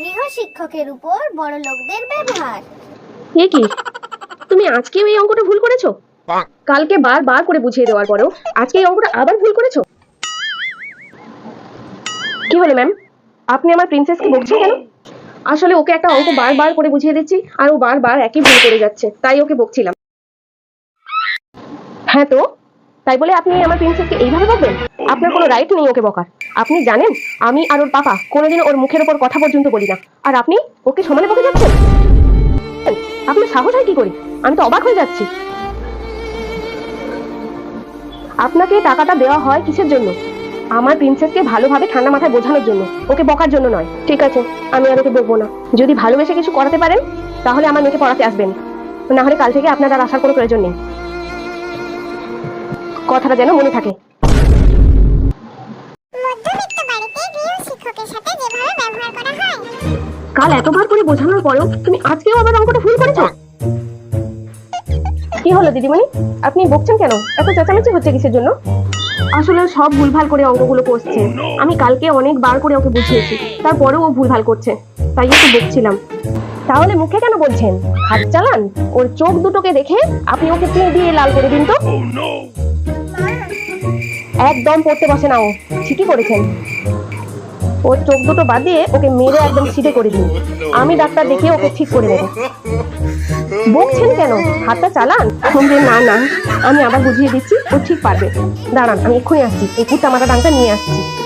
গৃহ শিক্ষকের উপর বড় লোকদের ব্যবহার। এ কি? তুমি আজকেও এই অঙ্কটা ভুল করেছ? কালকে বার বার করে বুঝিয়ে দেওয়ার পরেও আজকে এই অঙ্কটা আবার ভুল করেছ? কি হলো ম্যাম আপনি আমার প্রিন্সেসকে বকছেন কেন? আসলে ওকে একটা অঙ্ক বারবার করে বুঝিয়ে দিচ্ছি আর ও বারবার একই ভুল করে যাচ্ছে তাই ওকে বকছিলাম। হ্যাঁ তো? তাই বলে আপনি আমার প্রিন্সেসকে এইভাবে বকবেন আপনার কোনো রাইট নেই ওকে বকার। আপনি জানেন, আমি আর ওর পাপা কোনোদিন ওর মুখের ওপর কথা পর্যন্ত বলি না। আর আপনি ওকে সমানে বকে যাচ্ছেন? আপনার সাহস হয় কি করি? আমি তো অবাক হয়ে যাচ্ছি। আপনাকে টাকাটা দেওয়া হয় কিসের জন্য? আমার প্রিন্সেসকে ভালোভাবে ঠান্ডা মাথায় বোঝানোর জন্য, ওকে বকার জন্য নয়। ঠিক আছে, আমি আর ওকে বকবো না। যদি ভালোবেসে কিছু করাতে পারেন, তাহলে আমার মেয়েকে পড়াতে আসবেন। না হলে কাল থেকে আপনার আর আসার কোনো প্রয়োজন নেই। কথাটা যেন মনে থাকে। মধ্যবিত্ত বাড়িতে গৃহ শিক্ষকের সাথে যেভাবে ব্যবহার করা হয়। কাল এতবার করে বোঝানোর পরেও তুমি আজকেও আবার অঙ্কটা ভুল করেছ? কি হলো দিদিমণি? আপনি বকছেন কেন? এত চেঁচামেচি হচ্ছে কিসের জন্য? আসলে সব ভুলভাল করে অঙ্কগুলো করছে। আমি কালকে অনেকবার করে ওকে বুঝিয়েছি। তারপরেও ও ভুলভাল করছে। তাই একটু বকছিলাম। তাহলে মুখে কেন বলছেন? হাত চালান? ওর চোখ দুটোকে দেখে আপনি ওকে তিল দিয়ে লাল করে দিন তো। একদম পড়তে বসে না ও। ঠিকই করেছেন। ওর চোখ দুটো বাদ দিয়ে ওকে মেরে একদম সিধে করে দিন। আমি ডাক্তার দেখে ওকে ঠিক করে দেবো। বকছেন কেন? হাতটা চালান? এখন যে না না, আমি আবার বুঝিয়ে দিচ্ছি, ও ঠিক পারবে। দাঁড়ান, আমি এক্ষুনি আসছি। এই কুর্তা মাথা নিয়ে আসছি।